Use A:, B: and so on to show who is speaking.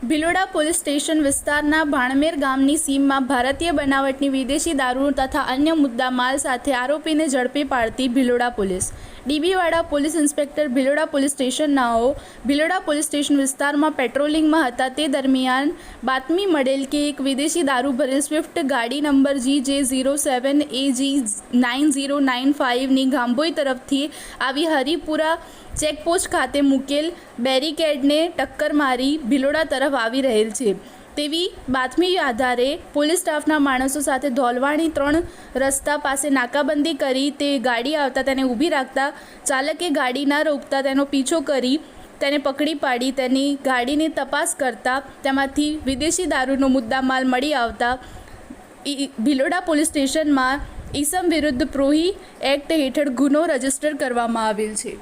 A: Bhiloda police station વિસ્તારના ભાણમેર ગામની સીમમાં ભારતીય બનાવટની વિદેશી દારૂ તથા અન્ય મુદ્દા માલ સાથે આરોપીને ઝડપી પાડતી ભિલોડા પોલીસ. ડીબીવાડા પોલીસ ઇન્સ્પેક્ટર ભિલોડા પોલીસ સ્ટેશનનાઓ ભિલોડા પોલીસ સ્ટેશન વિસ્તારમાં પેટ્રોલિંગમાં હતા. તે દરમિયાન બાતમી મળેલ કે એક વિદેશી દારૂ ભરેલ સ્વિફ્ટ ગાડી number G J zero seven A G nine zero nine ફાઇવની Gambhoi તરફથી આવી હરિપુરા ચેકપોસ્ટ ખાતે મૂકેલ બેરિકેડને ટક્કર મારી ભિલોડા તરફ આવી રહેલ છે. તેવી બાતમી આધારે પોલીસ સ્ટાફના માણસો સાથે ધોલવાણી ત્રણ રસ્તા પાસે નાકાબંધી કરી તે ગાડી આવતા તેને ઊભી રાખતા ચાલકે ગાડી ના રોકતા તેનો પીછો કરી તેને પકડી પાડી તેની ગાડીની તપાસ કરતા તેમાંથી વિદેશી દારૂનો મુદ્દામાલ મળી આવતા ભિલોડા પોલીસ સ્ટેશનમાં ઈસમ વિરુદ્ધ પ્રોહી એક્ટ હેઠળ ગુનો રજિસ્ટર કરવામાં આવેલ છે.